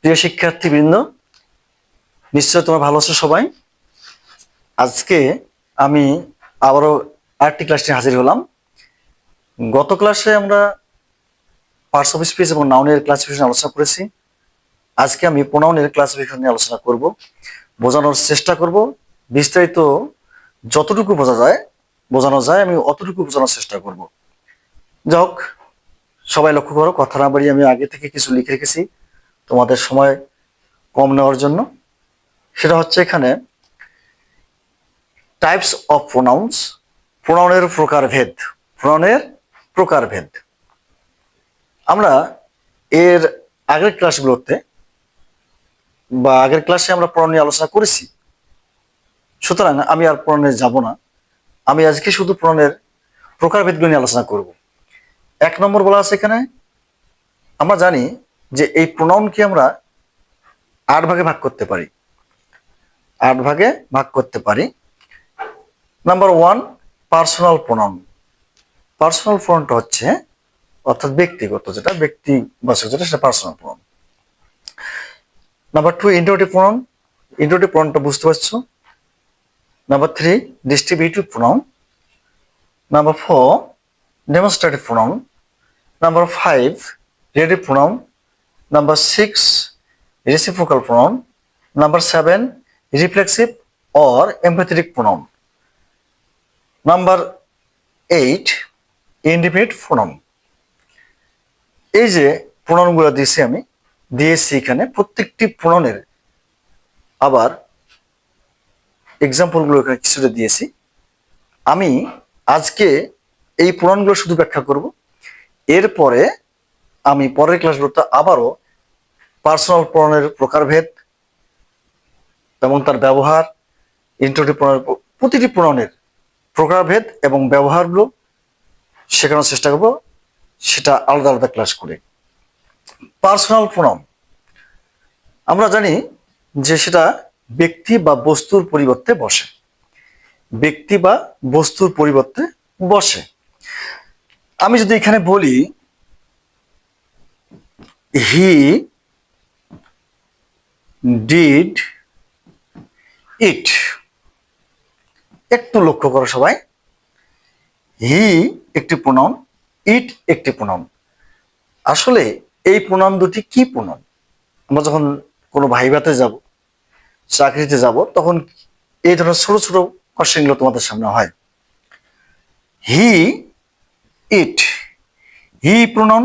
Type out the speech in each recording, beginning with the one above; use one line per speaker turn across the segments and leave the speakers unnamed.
প্রিয় শিক্ষার্থীবৃন্দ, নিশ্চয় তোমরা ভালো আছো সবাই। আজকে আমি আবারও আরেকটি ক্লাস নিয়ে হাজির হলাম। গত ক্লাসে আমরা পার্টস অফ স্পিচ এবং নাউনের ক্লাসিফিকেশন আলোচনা করেছি। আজকে আমি প্রোনাউনের ক্লাসিফিকেশন নিয়ে আলোচনা করব, বোঝানোর চেষ্টা করব। বিস্তারিত যতটুকু বোঝা যায়, বোঝানো যায়, আমি অতটুকু বোঝানোর চেষ্টা করব। যাই হোক, সবাই লক্ষ্য করো, কথা না বাড়িয়ে আমি আগে থেকে কিছু লিখে রেখেছি। তোমাদের সময় কম নেওয়ার জন্য। সেটা হচ্ছে এখানে টাইপস অফ প্রোনাউন্স প্রোনাউনের প্রকারভেদ প্রোনাউনের প্রকারভেদ আমরা এর আগের ক্লাসগুলোতে বা আগের ক্লাসে আমরা প্রণাম নিয়ে আলোচনা করেছি। সুতরাং আমি আর প্রণামে যাব না। আমি আজকে শুধু প্রণামের প্রকারভেদগুলো নিয়ে আলোচনা করব। এক নম্বর বলা আছে এখানে, আমরা জানি যে এই প্রোনাউনকে আমরা আট ভাগে ভাগ করতে পারি। আট ভাগে ভাগ করতে পারি। Number one personal pronoun personal প্রোনাউনটা হচ্ছে, অর্থাৎ ব্যক্তিগত যেটা, ব্যক্তি বাচক যেটা, সেটা personal pronoun number two interrogative pronoun interrogative প্রোনাউনটা বুঝতে পারছ? Number three distributive pronoun number four demonstrative pronoun number five relative pronoun number six reciprocal pronoun. Number 7 reflexive or empathetic pronoun. Number 8 indefinite pronoun. এই যে প্রণয়নগুলো দিয়েছি আমি, দিয়েছি এখানে প্রত্যেকটি প্রণয়নের আবার এক্সাম্পলগুলো এখানে কিছুটা দিয়েছি। আমি আজকে এই প্রণয়নগুলো শুধু ব্যাখ্যা করব। এরপরে আমি পরের ক্লাসগুলোতে আবারও পার্সোনাল প্রণয়ের প্রকারভেদ এবং তার ব্যবহার ইন্টারটিভ প্রণয়ের প্রতিটি প্রণয়ের প্রকারভেদ এবং ব্যবহারগুলো শেখানোর চেষ্টা করব, সেটা আলাদা আলাদা ক্লাস করে। পার্সোনাল প্রণম আমরা জানি যে সেটা ব্যক্তি বা বস্তুর পরিবর্তে বসে। ব্যক্তি বা বস্তুর পরিবর্তে বসে। আমি যদি এখানে বলি হি ডিড ইট একটু লক্ষ্য করো সবাই। হি একটি প্রণাম ইট একটি প্রণাম আসলে এই প্রণাম দুটি কি প্রণাম আমরা যখন কোনো ভাইভাতে যাব, চাকরিতে যাব, তখন এই ধরনের ছোট ছোট কোশ্চেনগুলো তোমাদের সামনে হয়। হি ইট হি প্রণাম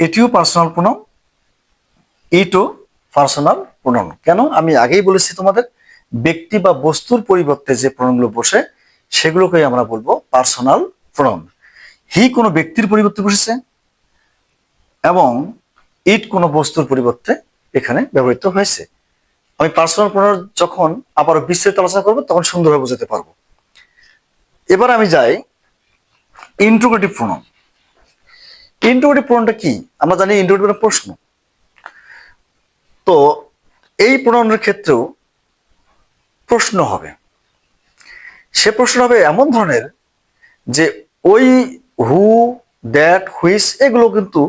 এটিও পার্সোনাল প্রণাম ইটও পার্সোনাল প্রণাম। কেন? আমি আগেই বলেছি তোমাদের, ব্যক্তি বা বস্তুর পরিবর্তে যে প্রণামগুলো বসে, সেগুলোকেই আমরা বলব পার্সোনাল প্রণাম। হি কোনো ব্যক্তির পরিবর্তে বসেছে, এবং ইট কোনো বস্তুর পরিবর্তে এখানে ব্যবহৃত হয়েছে। আমি পার্সোনাল প্রণাম যখন আবার বিস্তারিত আলোচনা করব, তখন সুন্দরভাবে বোঝাতে পারব। এবার আমি যাই ইন্ট্রোগেটিভ প্রণাম। ইন্ট্রোগেটিভ প্রণামটা কি? আমরা জানি ইন্ট্রোগেটিভ প্রশ্ন। তো এই প্রণয়নের ক্ষেত্রেও প্রশ্ন হবে। সে প্রশ্ন হবে এমন ধরনের যে ওই হু দ্যাট হুইস এগুলো কিন্তু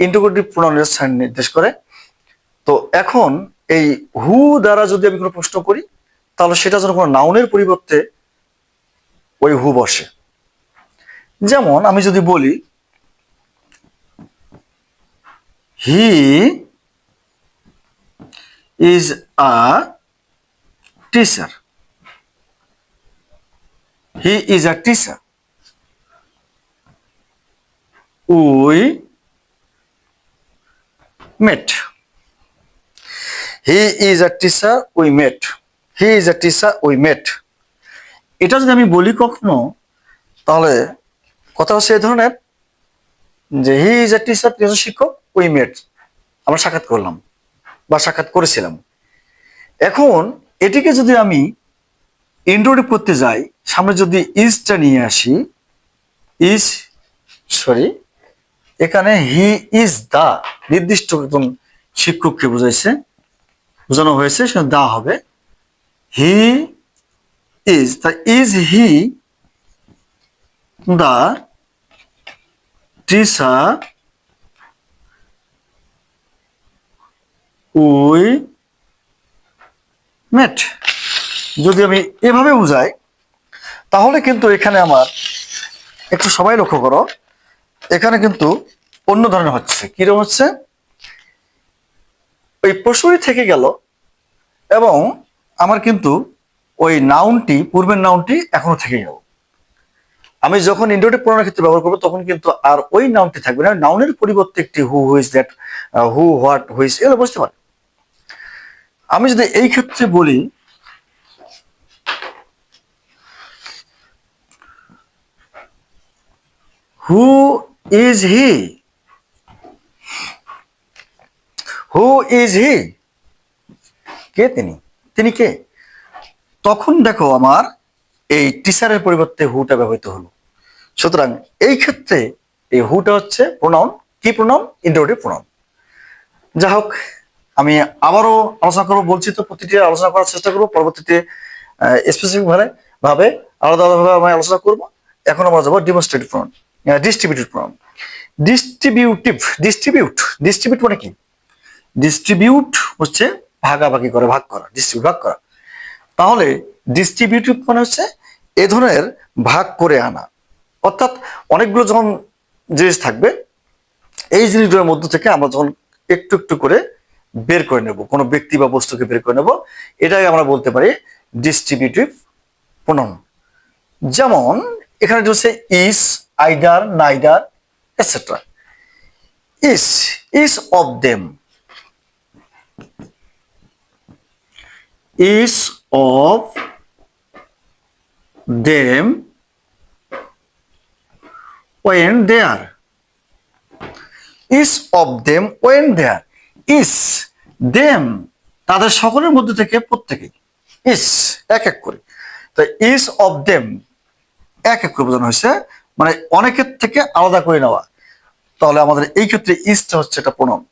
ইন্টিগ্রেটিভ প্রণয়নের স্থান নির্দেশ করে। তো এখন এই হু দ্বারা যদি আমি কোনো প্রশ্ন করি, তাহলে সেটা যেন কোনো নাউনের পরিবর্তে ওই হু বসে। যেমন আমি যদি বলি হি is a teacher. He is a teacher. We met. He is a teacher. We met. He is a teacher. We met. এটা যদি আমি বলি কখনো তাহলে কথা হচ্ছে এই ধরনের যে হি ইজ এ টিচার শিক্ষক উই মেট আমরা সাক্ষাৎ করলাম বা সাক্ষাৎ করেছিলাম। এখন এটিকে যদি আমি ইন্ট্রোডিভ করতে যাই, সামনে যদি ইজটা নিয়ে আসি ইজ সরি, এখানে হি ইজ দা, নির্দিষ্ট একজন শিক্ষককে বুঝাইছে, বোঝানো হয়েছে, সেখানে দা হবে। হি ইজ, তা is he the teacher we met যদি আমি এভাবে বুঝাই, তাহলে কিন্তু এখানে আমার একটু সবাই লক্ষ্য করো, এখানে কিন্তু অন্য ধরনের হচ্ছে। কীরকম হচ্ছে? ওই পশুরি থেকে গেল এবং আমার কিন্তু ওই নাউনটি, পূর্বের নাউনটি এখনও থেকে গেল। আমি যখন ইন্ডোটিভ প্রণয়ের ক্ষেত্রে ব্যবহার করব, তখন কিন্তু আর ওই নাউনটি থাকবে না। নাউনের পরিবর্তে একটি who whose that who what whose এগুলো বুঝতে পারে। আমি যদি এই ক্ষেত্রে বলি who is he who is he কে তিনি? তিনি কে? তখন দেখো আমার এই টিচারের পরিবর্তে হুটা ব্যবহৃত হলো। সুতরাং এই ক্ষেত্রে এই হুটা হচ্ছে প্রোনাউন কি প্রোনাউন ইন্টারোটিভ প্রোনাউন যাই হোক আমি আবারও আলোচনা করব, বলছি তো প্রতিটি আলোচনা করার চেষ্টা করব, পরবর্তীতে স্পেসিফিক ভাবে ভাবে আলাদা আলাদাভাবে আমি আলোচনা করব। এখন আমরা যাব demonstrative pronoun distributive pronoun distributive distribute distribute মানে কি? ডিস্ট্রিবিউট হচ্ছে ভাগাভাগি করে, ভাগ করা ডিস্ট্রিবিউট ভাগ করা। তাহলে ডিস্ট্রিবিউটিভ মানে হচ্ছে এ ধরনের ভাগ করে আনা। অর্থাৎ অনেকগুলো যখন জিনিস থাকবে, এই জিনিসগুলোর মধ্য থেকে আমরা যখন একটু একটু করে বের করে নেব, কোনো ব্যক্তি বা বস্তুকে বের করে নেব। এটাকে আমরা বলতে পারি ডিস্ট্রিবিউটিভ প্রণন যেমন, এখানে হচ্ছে each either neither etcetera each each of them is of them when they are is of them when they them তাদের সকলের মধ্যে থেকে প্রত্যেকে ইস, এক এক করে। তো is of দেম এক এক করে বোঝানো হয়েছে। মানে অনেকের থেকে আলাদা করে নেওয়া। তাহলে আমাদের এই ক্ষেত্রে ইস্টটা হচ্ছে এটা প্রণাম।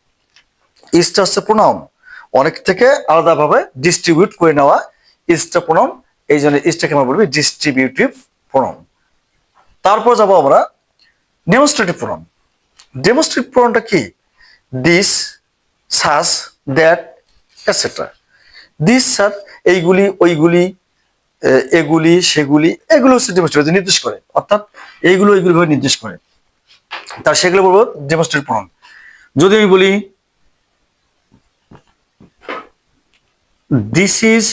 ইস্টটা হচ্ছে প্রণাম। অনেক থেকে আলাদাভাবে ডিস্ট্রিবিউট করে নেওয়া ইসটা প্রণাম। এই জন্য ইসটাকে আমরা বলবি ডিস্ট্রিবিউটিভ প্রণাম। তারপর যাব আমরা ডেমনস্ট্রেটিভ প্রণাম। ডেমনস্ট্রেটিভ প্রণামটা কি? This these that etcetera this সার এইগুলি, ওইগুলি এগুলি, সেগুলি, এগুলো হচ্ছে ডেমনস্ট্রেটিভ নির্দেশ করে। অর্থাৎ এইগুলো এইগুলো ভাবে নির্দেশ করে। তার সেগুলো বলব ডেমনস্ট্রেটিভ প্রণাম যদি আমি বলি, this is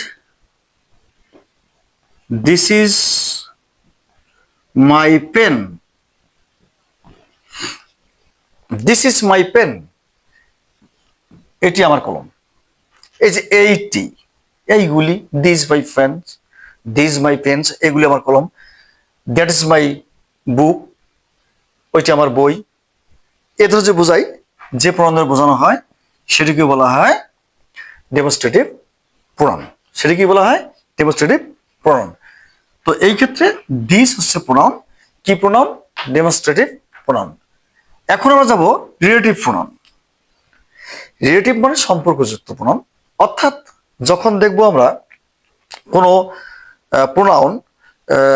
this is my pen. This is my pen. এটি আমার কলম। এই যে এইটি, এইগুলি this my pens this my pens এগুলি আমার কলম। দ্যাট ইজ মাই বুক ওইটি আমার বই। এ যে বোঝাই, যে প্রণাম বোঝানো হয় সেটিকে বলা হয় ডেমোস্ট্রেটিভ প্রণাম সেটা কি বলা হয় ডেমোস্ট্রেটিভ প্রণাম তো এই ক্ষেত্রে দিস হচ্ছে প্রণাম কি প্রণাম ডেমনস্ট্রেটিভ প্রণাম এখন আমরা যাব রিলেটিভ প্রণাম রিলেটিভ মানে সম্পর্কযুক্ত প্রণাম। অর্থাৎ যখন দেখব আমরা কোনো প্রোনাউন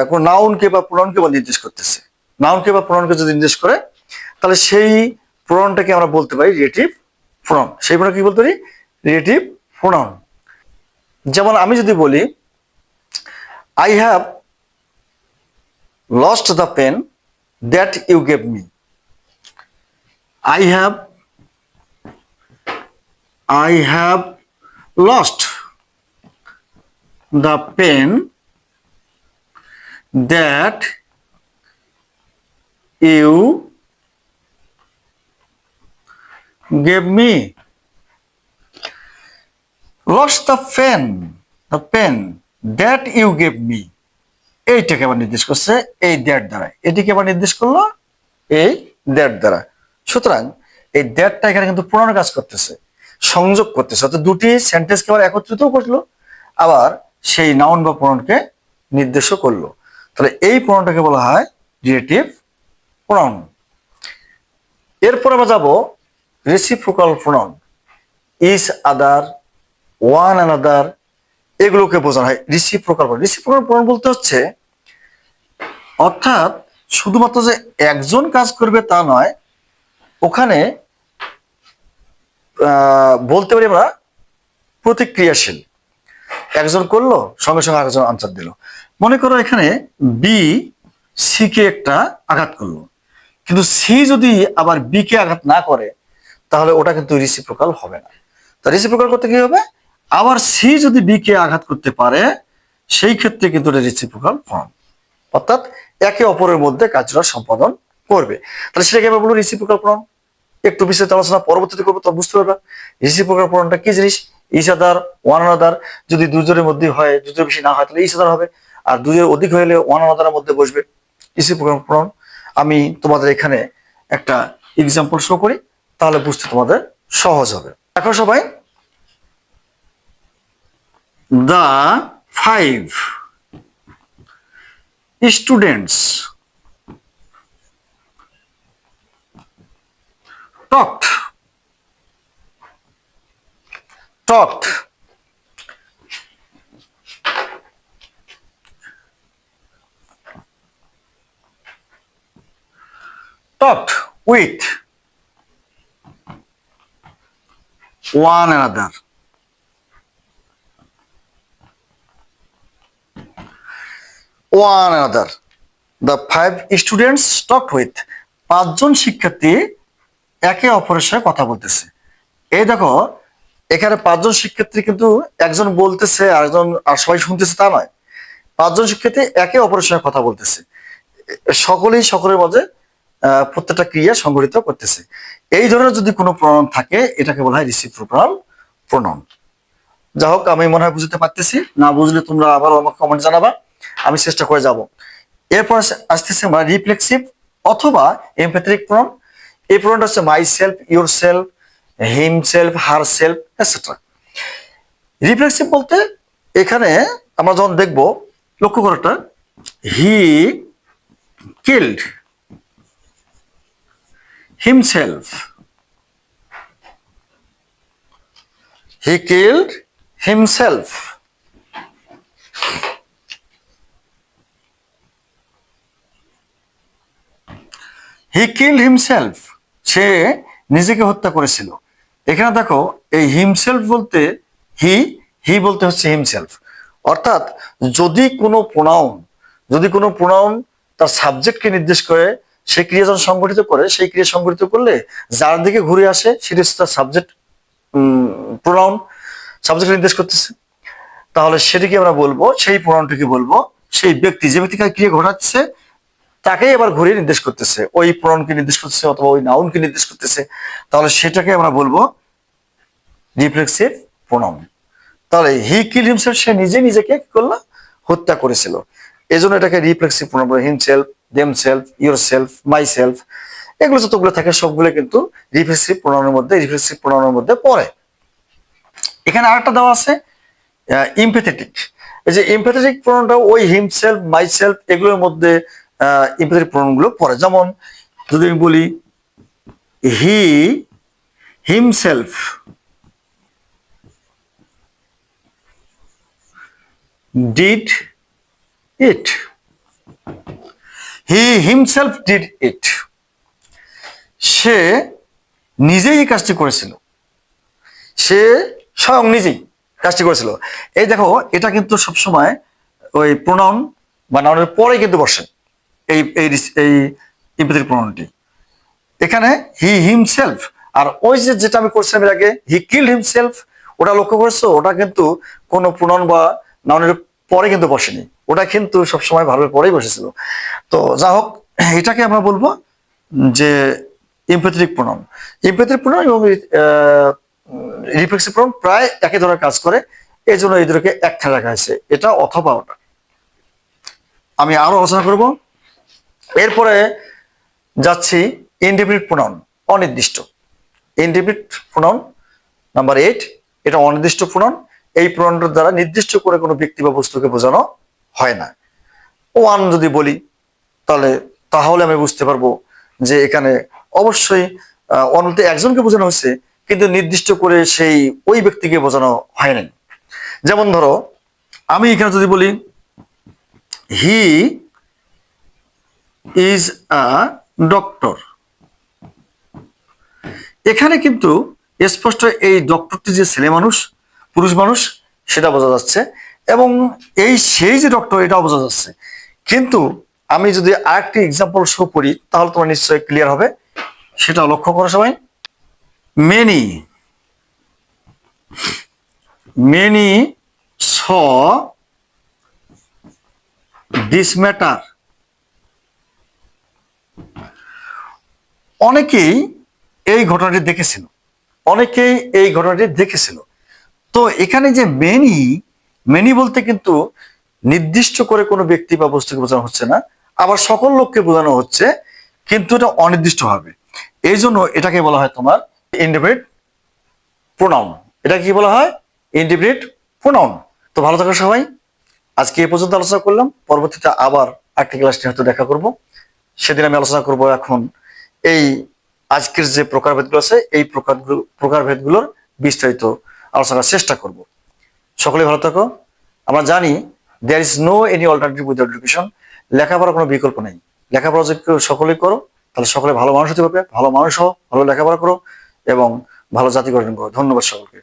কোনো নাউনকে বা প্রোনাউনকে বা নির্দেশ করতেছে। নাউনকে বা প্রোনাউনকে যদি নির্দেশ করে, তাহলে সেই প্রোনাউনটাকে আমরা বলতে পারি রিলেটিভ প্রোনাউন সেই প্রোনাউন কি বলতে পারি? রিলেটিভ প্রোনাউন যেমন আমি যদি বলি I have lost the pen that you gave me I have I have lost the pen that you gave me lost the pen the pen that you gave me. এইটাকে আবার নির্দেশ করছে এই that দ্বারা। এটিকে আবার নির্দেশ করল এই দ্যাট দ্বারা। সুতরাং এই দ্যাটটা এখানে কিন্তু পুরানো কাজ করতেছে। সংযোগ করতেছে। অর্থাৎ দুটি সেন্টেন্সকে আবার একত্রিত করল, আবার সেই নাউন বা প্রণকে নির্দেশও করল। তাহলে এই প্রণটাকে বলা হয় রিলেটিভ প্রণাউন এরপর আমরা যাব reciprocal pronoun each other one another এগুলোকে বোঝানো হয় রিসিপ্রোকাল রিসিপ্রোকাল প্রণাম বলতে হচ্ছে, অর্থাৎ শুধুমাত্র যে একজন কাজ করবে তা নয়, ওখানে বলতে পারি আমরা প্রতিক্রিয়াশীল। একজন করল, সঙ্গে সঙ্গে আরেকজন আনসার দিল। মনে করো এখানে বি সি কে একটা আঘাত করল। কিন্তু সি যদি আবার বি কে আঘাত না করে, তাহলে ওটা কিন্তু রিসিপ্রোকাল হবে না। তো রিসিপ্রোকাল করতে কি হবে? আবার সি যদি বি কে আঘাত করতে পারে, সেই ক্ষেত্রে কিন্তু এটা রিসিপ্রোকাল ফর্ম অর্থাৎ একে অপরের মধ্যে কাজটা সম্পাদন করবে। তাহলে সেটাকে আমরা বলব রিসিপ্রোকাল ফর্ম একটু বিস্তারিত আলোচনা পরবর্তীতে করব তো বুঝতে পারবে। রিসিপ্রোকাল ফর্মটা কি জিনিস? ইসাদার ওয়ান আনাদার যদি দুজনের মধ্যে হয় দুজনের বেশি না হয়, তাহলে ইসাদার হবে। আর দুজনের অধিক হলে ওয়ান আনাদারের মধ্যে বসবে। রিসিপ্রোকাল ফর্ম আমি তোমাদের এখানে একটা এক্সাম্পল শো করি, তাহলে বুঝতে তোমাদের সহজ হবে। এখন সবাই। The five students talked talked talked with one another one another the five students talked with পাঁচজন শিক্ষার্থী একে অপরের সাথে কথা বলতেছে। এই দেখো, এখানে পাঁচজন শিক্ষার্থী কিন্তু একজন বলতেছে, আরেকজন আর সবাই শুনতেছে তা নয়। পাঁচজন শিক্ষার্থী একে অপরের সঙ্গে কথা বলতেছে। সকলেই সকলের মাঝে প্রত্যেকটা ক্রিয়া সংগঠিত করতেছে। এই ধরনের যদি কোনো প্রণয়ন থাকে, এটাকে বলা হয় রিসিপ্রোনাল প্রণয়ন যা হোক, আমি মনে হয় বুঝতে পারতেছি। না বুঝলে তোমরা আবার আমাকে কমেন্ট জানাবা। আমি চেষ্টা করে যাব। এরপর আসতেছে আমরা রিফ্লেক্সিভ অথবা এমপ্যাথেটিক প্রণয়ন এই প্রণয়নটা হচ্ছে myself yourself himself herself etcetera reflexive বলতে এখানে আমরা যখন দেখব, লক্ষ্য করাটা he killed himself he killed himself he killed himself সে নিজেকে হত্যা করেছিল। এখানে দেখো, এই হিমসেলফ বলতে হি হি বলতে হচ্ছে হিমসেলফ অর্থাৎ যদি কোনো প্রোনাউন যদি কোনো প্রোনাউন তার সাবজেক্টকে নির্দেশ করে সেই ক্রিয়া যখন সংগঠিত করে, সেই ক্রিয়া সংগঠিত করলে যার দিকে ঘুরে আসে, সেটি তার সাবজেক্ট প্রোনাউন সাবজেক্ট নির্দেশ করতেছে। তাহলে সেটিকে আমরা বলব, সেই প্রোনাউনটিকে বলব, সেই ব্যক্তি, যে ব্যক্তিকে ক্রিয়া ঘটাচ্ছে তাকেই আবার ঘুরিয়ে নির্দেশ করতেছে। ওই প্রণকে নির্দেশ করতেছে অথবা ওই নাউনকে নির্দেশ করতেছে। তাহলে সেটাকে আমরা বলব রিফ্লেক্সিভ প্রণাম তাহলে হি কিল হিমসেলফ সে নিজে নিজেকে কি করল? হত্যা করেছিল। এই জন্য এটাকে reflexive pronoun himself themselves yourself myself এগুলো যতগুলো থাকে সবগুলো কিন্তু রিফ্লেক্সিভ প্রণামের মধ্যে রিফ্লেক্সিভ প্রণামের মধ্যে পড়ে। এখানে আরেকটা দেওয়া আছে ইমপ্যাথেটিক এই যে ইমপ্যাথেটিক প্রণটা ওই হিমসেলফ মাই সেলফ এগুলোর মধ্যে ইমপ্যাথেটিক প্রণগুলো পড়ে যেমন যদি আমি বলি he himself did it he himself did it সে নিজেই কাজটি করেছিল। সে স্বয়ং নিজেই কাজটি করেছিল। এই দেখো, এটা কিন্তু সবসময় ওই প্রণাউন বা নাউনের পরে কিন্তু বসে। এই এই এই ইম্পেথিক প্রণাউনটি এখানে হি হিমসেলফ, আর ওই যে যেটা আমি করছিলাম এর আগে, হি কিল্ড হিমসেলফ, ওটা লক্ষ্য করছ? ওটা কিন্তু কোনো প্রণয়ন বা নাউনের পরে কিন্তু বসেনি। ওটা কিন্তু সবসময় ভালোর পরেই বসেছিল। তো যা হোক, এটাকে আমরা বলব যে ইমপ্যাথেটিক প্রণয়ন ইমপ্যাথেটিক প্রণয়ন এবং রিফ্লেক্সিভ প্রণয়ন প্রায় একই ধরনের কাজ করে। এই জন্য এই দুটোকে একখানে রাখা হয়েছে। এটা অথবা ওটা। আমি আরও আলোচনা করব। এরপরে যাচ্ছি ইনডিফিনিট প্রোনাউন, অনির্দিষ্ট। ইনডিফিনিট প্রোনাউন নাম্বার এইট, এটা অনির্দিষ্ট প্রোনাউন, এই প্রোনাউনটার দ্বারা নির্দিষ্ট করে কোনো ব্যক্তি বা বস্তুকে বোঝানো হয় না। ওয়ান যদি বলি, তাহলে তাহলে আমি বুঝতে পারব যে এখানে অবশ্যই অনন্ত একজনকে বোঝানো হয়েছে, কিন্তু নির্দিষ্ট করে সেই ওই ব্যক্তিকে বোঝানো হয় নাই। যেমন ধরো, আমি এখানে যদি বলি হি ইজ আ ডক্টর এখানে কিন্তু স্পষ্ট এই ডক্টরটি যে ছেলে মানুষ, পুরুষ মানুষ, সেটা বোঝা যাচ্ছে। এবং এই সেই যে ডক্টর এটাও বোঝা যাচ্ছে। কিন্তু আমি যদি আরেকটি এক্সাম্পল শো করি, তাহলে তোমার নিশ্চয়ই ক্লিয়ার হবে। সেটা লক্ষ্য করো সবাই। Many many saw this matter অনেকেই এই ঘটনাটি দেখেছিল। অনেকেই এই ঘটনাটি দেখেছিল। তো এখানে যে মেনি মেনি বলতে কিন্তু নির্দিষ্ট করে কোনো ব্যক্তি বা বস্তুকে বোঝানো হচ্ছে না, আবার সকল লোককে বোঝানো হচ্ছে, কিন্তু এটা অনির্দিষ্ট হবে এই জন্য এটাকে বলা হয় তোমার ইন্ডিপেন্ডেন্ট প্রোনাউন এটা কি বলা হয়? ইন্ডিপেন্ডেন্ট প্রোনাউন তো ভালো থাকো সবাই। আজকে এ পর্যন্ত আলোচনা করলাম। পরবর্তীতে আবার একটা ক্লাস নিয়ে হয়তো দেখা করব। সেদিন আমি আলোচনা করব এখন এই আজকের যে প্রকারভেদগুলো আছে, এই প্রকার প্রকারভেদগুলোর বিস্তারিত আলোচনার চেষ্টা করব। সকলে ভালো থাকো। আমরা জানি there is no any alternative with education লেখাপড়ার কোনো বিকল্প নেই। লেখাপড়া যদি সকলে করো, তাহলে সকলে ভালো মানুষ হতে পারবে। ভালো মানুষ হও, ভালো লেখাপড়া করো এবং ভালো জাতি গঠন করো। ধন্যবাদ সকলকে।